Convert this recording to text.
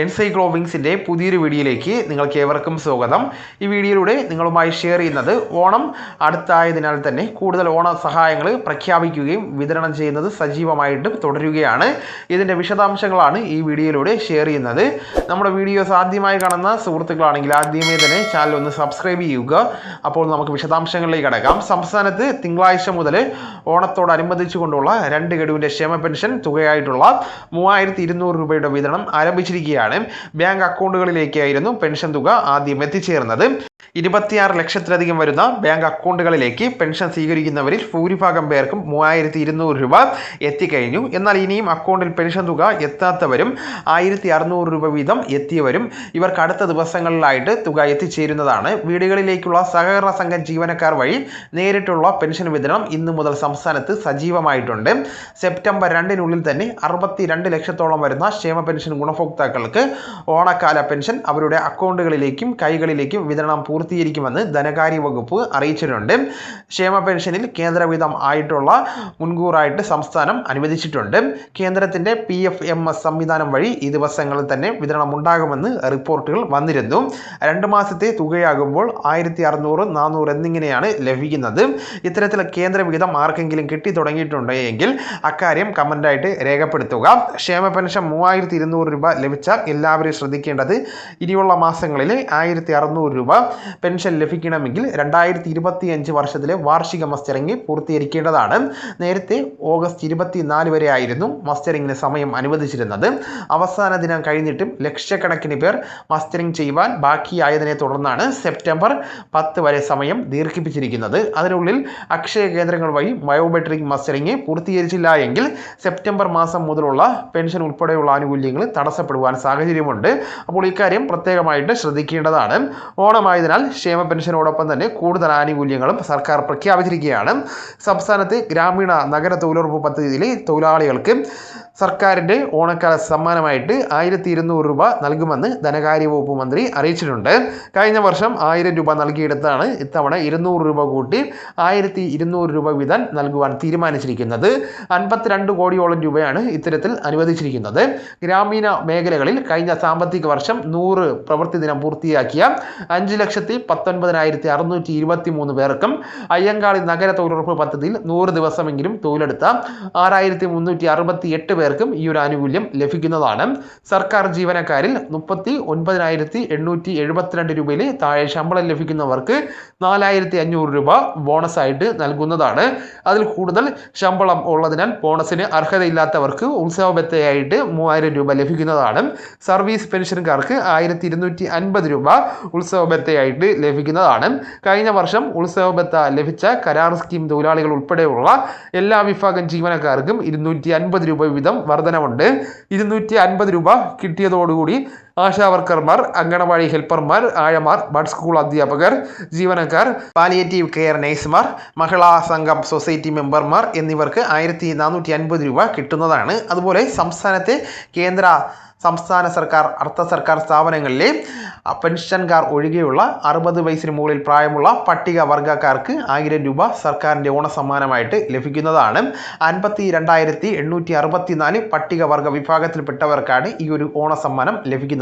എൻസൈക്ലോവിങ്സിന്റെ പുതിയൊരു വീഡിയോയിലേക്ക് നിങ്ങൾക്ക് ഏവർക്കും സ്വാഗതം. ഈ വീഡിയോയിലൂടെ നിങ്ങളുമായി ഷെയർ ചെയ്യുന്നത് ഓണം അടുത്തായതിനാൽ തന്നെ കൂടുതൽ ഓണ സഹായങ്ങൾ പ്രഖ്യാപിക്കുകയും വിതരണം ചെയ്യുന്നത് സജീവമായിട്ട് തുടരുകയാണ്. ഇതിന്റെ വിശദാംശങ്ങളാണ് ഈ വീഡിയോയിലൂടെ ഷെയർ ചെയ്യുന്നത്. നമ്മുടെ വീഡിയോസ് ആദ്യമായി കാണുന്ന സുഹൃത്തുക്കളാണെങ്കിൽ ആദ്യമേ തന്നെ ചാനൽ ഒന്ന് സബ്സ്ക്രൈബ് ചെയ്യുക. അപ്പോൾ നമുക്ക് വിശദാംശങ്ങളിലേക്ക് കടക്കാം. സംസ്ഥാനത്ത് തിങ്കളാഴ്ച മുതൽ ഓണത്തോടനുബന്ധിച്ചു കൊണ്ടുള്ള രണ്ട് ഗഡുവിന്റെ ക്ഷേമ പെൻഷൻ തുകയായിട്ടുള്ള മൂവായിരത്തി രൂപയുടെ വിതരണം ആരംഭിച്ചിരിക്കുകയാണ്. ബാങ്ക് അക്കൗണ്ടുകളിലേക്കായിരുന്നു പെൻഷൻ തുക ആദ്യം എത്തിച്ചേർന്നത്. ഇരുപത്തിയാറ് ലക്ഷത്തിലധികം വരുന്ന ബാങ്ക് അക്കൗണ്ടുകളിലേക്ക് പെൻഷൻ സ്വീകരിക്കുന്നവരിൽ ഭൂരിഭാഗം പേർക്കും മൂവായിരത്തി ഇരുന്നൂറ് രൂപ എത്തിക്കഴിഞ്ഞു. എന്നാൽ ഇനിയും അക്കൗണ്ടിൽ പെൻഷൻ തുക എത്താത്തവരും ആയിരത്തി അറുന്നൂറ് രൂപ വീതം എത്തിയവരും ഇവർക്ക് അടുത്ത ദിവസങ്ങളിലായിട്ട് തുക എത്തിച്ചേരുന്നതാണ്. വീടുകളിലേക്കുള്ള സഹകരണ സംഘം ജീവനക്കാർ വഴി നേരിട്ടുള്ള പെൻഷൻ വിതരണം ഇന്നു മുതൽ സംസ്ഥാനത്ത് സജീവമായിട്ടുണ്ട്. സെപ്റ്റംബർ രണ്ടിനുള്ളിൽ തന്നെ അറുപത്തിരണ്ട് ലക്ഷത്തോളം വരുന്ന ക്ഷേമ പെൻഷൻ ഗുണഭോക്താക്കൾക്ക് ഓണക്കാല പെൻഷൻ അവരുടെ അക്കൗണ്ടുകളിലേക്കും കൈകളിലേക്കും വിതരണം പൂർത്തീകരിക്കുമെന്ന് ധനകാര്യ വകുപ്പ് അറിയിച്ചിട്ടുണ്ട്. ക്ഷേമ പെൻഷനിൽ കേന്ദ്രവിധം ആയിട്ടുള്ള മുൻകൂറായിട്ട് സംസ്ഥാനം അനുവദിച്ചിട്ടുണ്ട്. കേന്ദ്രത്തിന്റെ പി എഫ് എം എസ് സംവിധാനം വഴി ഈ ദിവസങ്ങളിൽ തന്നെ വിതരണം ഉണ്ടാകുമെന്ന് റിപ്പോർട്ടുകൾ വന്നിരുന്നു. രണ്ട് മാസത്തെ തുകയാകുമ്പോൾ ആയിരത്തി അറുന്നൂറ് നാനൂറ് എന്നിങ്ങനെയാണ് ലഭിക്കുന്നത്. ഇത്തരത്തിൽ കേന്ദ്രവിഹിതം ആർക്കെങ്കിലും കിട്ടി തുടങ്ങിയിട്ടുണ്ടെങ്കിൽ അക്കാര്യം കമന്റായിട്ട് രേഖപ്പെടുത്തുക. ക്ഷേമ പെൻഷൻ മൂവായിരത്തി ഇരുന്നൂറ് രൂപ ലഭിച്ച എല്ലാവരും ശ്രദ്ധിക്കേണ്ടത് ഇനിയുള്ള മാസങ്ങളിൽ ആയിരത്തി അറുന്നൂറ് രൂപ. പെൻഷൻ ലഭിക്കണമെങ്കിൽ രണ്ടായിരത്തി ഇരുപത്തി അഞ്ച് വർഷത്തിലെ വാർഷിക മസ്റ്ററിംഗ് പൂർത്തീകരിക്കേണ്ടതാണ്. നേരത്തെ ഓഗസ്റ്റ് ഇരുപത്തിനാല് വരെ ആയിരുന്നു മസ്റ്ററിംഗിന് സമയം അനുവദിച്ചിരുന്നത്. അവസാന ദിനം കഴിഞ്ഞിട്ടും ലക്ഷക്കണക്കിന് പേർ മസ്റ്ററിംഗ് ചെയ്യുവാൻ ബാക്കിയായതിനെ തുടർന്നാണ് സെപ്റ്റംബർ പത്ത് വരെ സമയം ദീർഘിപ്പിച്ചിരിക്കുന്നത്. അതിനുള്ളിൽ അക്ഷയ കേന്ദ്രങ്ങൾ വഴി ബയോമെട്രിക് മസ്റ്ററിംഗ് പൂർത്തീകരിച്ചില്ല എങ്കിൽ സെപ്റ്റംബർ മാസം മുതലുള്ള പെൻഷൻ ഉൾപ്പെടെയുള്ള ആനുകൂല്യങ്ങൾ തടസ്സപ്പെടുവാൻ സാഹചര്യമുണ്ട്. അപ്പോൾ ഇക്കാര്യം പ്രത്യേകമായിട്ട് ശ്രദ്ധിക്കേണ്ടതാണ്. ഓണമായതിനാൽ ക്ഷേമ പെൻഷനോടൊപ്പം തന്നെ കൂടുതൽ ആനുകൂല്യങ്ങളും സർക്കാർ പ്രഖ്യാപിച്ചിരിക്കുകയാണ്. സംസ്ഥാനത്തെ ഗ്രാമീണ നഗര തൊഴിലുറപ്പ് പദ്ധതിയിലെ തൊഴിലാളികൾക്ക് സർക്കാരിന്റെ ഓണക്കാല സമ്മാനമായിട്ട് ആയിരത്തി ഇരുന്നൂറ് രൂപ നൽകുമെന്ന് ധനകാര്യ വകുപ്പ് മന്ത്രി അറിയിച്ചിട്ടുണ്ട്. കഴിഞ്ഞ വർഷം ആയിരം രൂപ നൽകിയെടുത്താണ് ഇത്തവണ ഇരുന്നൂറ് രൂപ കൂട്ടി ആയിരത്തി ഇരുന്നൂറ് രൂപ വീതം നൽകുവാൻ തീരുമാനിച്ചിരിക്കുന്നത്. അൻപത്തിരണ്ട് കോടിയോളം രൂപയാണ് ഇത്തരത്തിൽ അനുവദിച്ചിരിക്കുന്നത്. ഗ്രാമീണ മേഖലകളിൽ കഴിഞ്ഞ സാമ്പത്തിക വർഷം നൂറ് പ്രവൃത്തി ദിനം പൂർത്തിയാക്കിയ അഞ്ച് ലക്ഷത്തി പത്തൊൻപതിനായിരത്തി അറുന്നൂറ്റി ഇരുപത്തി മൂന്ന് പേർക്കും അയ്യങ്കാളി നഗര തൊഴിലുറപ്പ് പദ്ധതിയിൽ നൂറ് ദിവസമെങ്കിലും തൊഴിലെടുത്ത ആറായിരത്തി മുന്നൂറ്റി അറുപത്തി എട്ട് പേർക്കും ഈ ഒരു ആനുകൂല്യം ലഭിക്കുന്നതാണ്. സർക്കാർ ജീവനക്കാരിൽ മുപ്പത്തി ഒൻപതിനായിരത്തി എണ്ണൂറ്റി എഴുപത്തിരണ്ട് രൂപയിൽ താഴെ ശമ്പളം ലഭിക്കുന്നവർക്ക് നാലായിരത്തി അഞ്ഞൂറ് രൂപ ബോണസായിട്ട് നൽകുന്നതാണ്. അതിൽ കൂടുതൽ ശമ്പളം ഉള്ളതിനാൽ ബോണസിന് അർഹതയില്ലാത്തവർക്ക് ഉത്സവബത്തയായിട്ട് മൂവായിരം രൂപ ലഭിക്കുന്നതാണ്. സർവീസ് പെൻഷൻകാർക്ക് ആയിരത്തി ഇരുന്നൂറ്റി അൻപത് രൂപ ഉത്സവബത്തയായിട്ട് ലഭിക്കുന്നതാണ്. കഴിഞ്ഞ വർഷം ഉത്സവബത്ത ലഭിച്ച കരാർ സ്കീം തൊഴിലാളികൾ ഉൾപ്പെടെയുള്ള എല്ലാ വിഭാഗം ജീവനക്കാർക്കും ഇരുന്നൂറ്റി അൻപത് രൂപ വീതം വർധനമുണ്ട് ഇരുന്നൂറ്റി അൻപത് രൂപ കിട്ടിയതോടുകൂടി ആശാവർക്കർമാർ അങ്കണവാടി ഹെൽപ്പർമാർ ആഴമാർ ബഡ് സ്കൂൾ അധ്യാപകർ ജീവനക്കാർ പാലിയേറ്റീവ് കെയർ നഴ്സുമാർ മഹിളാ സംഘം സൊസൈറ്റി മെമ്പർമാർ എന്നിവർക്ക് ആയിരത്തി നാനൂറ്റി അൻപത് രൂപ കിട്ടുന്നതാണ്. അതുപോലെ സംസ്ഥാനത്തെ കേന്ദ്ര സംസ്ഥാന സർക്കാർ അർദ്ധ സർക്കാർ സ്ഥാപനങ്ങളിലെ പെൻഷൻകാർ ഒഴികെയുള്ള അറുപത് വയസ്സിന് മുകളിൽ പ്രായമുള്ള പട്ടിക വർഗക്കാർക്ക് ആയിരം രൂപ സർക്കാരിന്റെ ഓണസമ്മാനമായിട്ട് ലഭിക്കുന്നതാണ്. അൻപത്തി രണ്ടായിരത്തി എണ്ണൂറ്റി അറുപത്തിനാല് പട്ടികവർഗ വിഭാഗത്തിൽപ്പെട്ടവർക്കാണ് ഈ ഒരു ഓണസമ്മാനം ലഭിക്കുന്നത്.